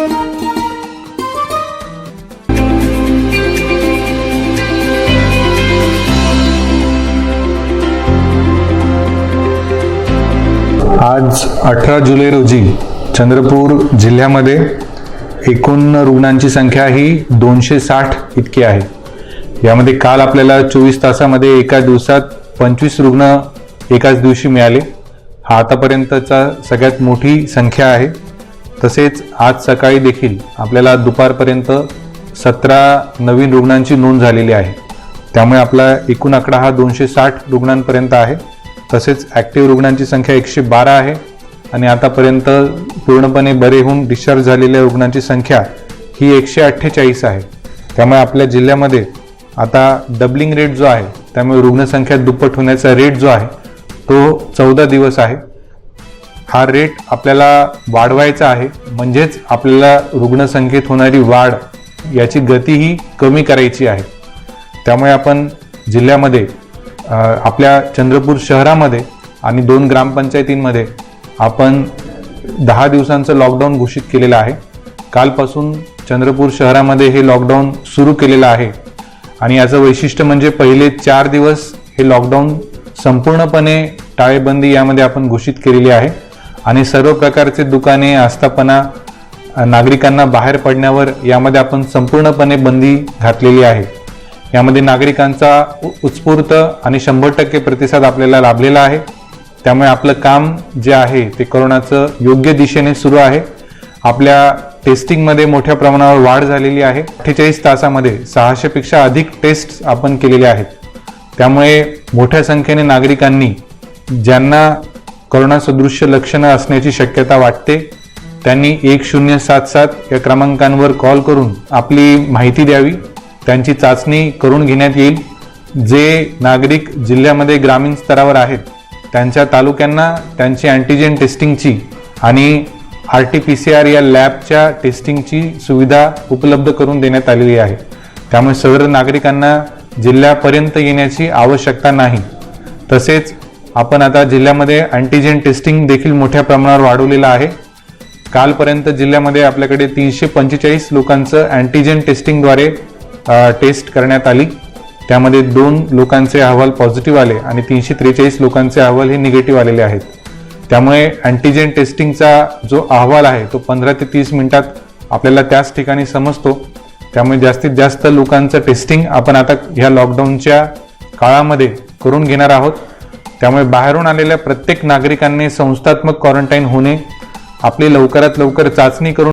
आज अठरा जुलै रोजी चंद्रपूर जिल्ह्यामध्ये एकूण रुग्णांची संख्या ही दोनशे साठ इतकी आहे. यामध्ये काल आपल्याला चोवीस तासामध्ये एका दिवसात पंचवीस रुग्ण एकाच दिवशी मिळाले. हा आतापर्यंतचा सगळ्यात मोठी संख्या आहे. तसेच आज सकाळी देखील आपल्याला दुपारपर्यंत सतरा नवीन रुग्णांची नोंद झालेली आहे. त्यामुळे आपला एकूण आकडा हा दोनशे साठ रुग्णांपर्यंत आहे. तसेच ॲक्टिव्ह रुग्णांची संख्या एकशे बारा आहे आणि आतापर्यंत पूर्णपणे बरे होऊन डिस्चार्ज झालेल्या रुग्णांची संख्या ही एकशे अठ्ठेचाळीस आहे. त्यामुळे आपल्या जिल्ह्यामध्ये आता डबलिंग रेट जो आहे त्यामुळे रुग्णसंख्या दुप्पट होण्याचा रेट जो आहे तो चौदा दिवस आहे. हा रेट आपल्याला वाढवायचा आहे. म्हणजेच आपल्याला रुग्णसंख्येत होणारी वाढ याची गतीही कमी करायची आहे. त्यामुळे आपण जिल्ह्यामध्ये आपल्या चंद्रपूर शहरामध्ये आणि दोन ग्रामपंचायतींमध्ये आपण दहा दिवसांचं लॉकडाऊन घोषित केलेलं आहे. कालपासून चंद्रपूर शहरामध्ये हे लॉकडाऊन सुरू केलेलं आहे. आणि याचं वैशिष्ट्य म्हणजे पहिले चार दिवस हे लॉकडाऊन संपूर्णपणे टाळेबंदी यामध्ये आपण घोषित केलेली आहे. आणि सर्व प्रकारचे दुकाने आस्थापना नागरिकांना बाहेर पडण्यावर यामध्ये आपण संपूर्णपणे बंदी घातलेली आहे. यामध्ये नागरिकांचा उत्स्फूर्त आणि शंभर टक्के प्रतिसाद आपल्याला लाभलेला आहे. त्यामुळे आपलं काम जे आहे ते कोरोनाचं योग्य दिशेने सुरू आहे. आपल्या टेस्टिंगमध्ये मोठ्या प्रमाणावर वाढ झालेली आहे. अठ्ठेचाळीस तासामध्ये सहाशेपेक्षा अधिक टेस्ट आपण केलेले आहेत. त्यामुळे मोठ्या संख्येने नागरिकांनी ज्यांना कोरोना सदृश्य लक्षणं असण्याची शक्यता वाटते. त्यांनी एक शून्य सात सात या क्रमांकांवर कॉल करून आपली माहिती द्यावी. त्यांची चाचणी करून घेण्यात येईल. जे नागरिक जिल्ह्यामध्ये ग्रामीण स्तरावर आहेत त्यांच्या तालुक्यांना त्यांची अँटीजेन टेस्टिंगची आणि R T P C R या लॅबच्या टेस्टिंगची सुविधा उपलब्ध करून देण्यात आलेली आहे. त्यामुळे सर्व नागरिकांना जिल्ह्यापर्यंत येण्याची आवश्यकता नाही. तसेच आपण आता जिल्ह्यामध्ये अँटीजेन टेस्टिंग देखील मोठ्या प्रमाणावर वाढवलेलं आहे. कालपर्यंत जिल्ह्यामध्ये आपल्याकडे तीनशे पंचेचाळीस लोकांचं अँटीजेन टेस्टिंगद्वारे टेस्ट करण्यात आली. त्यामध्ये दोन लोकांचे अहवाल पॉझिटिव्ह आले आणि तीनशे त्रेचाळीस लोकांचे अहवाल हे निगेटिव्ह आलेले आहेत. त्यामुळे अँटीजेन टेस्टिंगचा जो अहवाल आहे तो पंधरा ते तीस मिनिटात आपल्याला त्याच ठिकाणी समजतो. त्यामुळे जास्तीत जास्त लोकांचं टेस्टिंग आपण आता ह्या लॉकडाऊनच्या काळामध्ये करून घेणार आहोत. त्यामुळे बाहेरून आलेल्या प्रत्येक नागरिकांनी संस्थात्मक क्वारंटाईन होणे आपली लवकरात लवकर चाचणी करून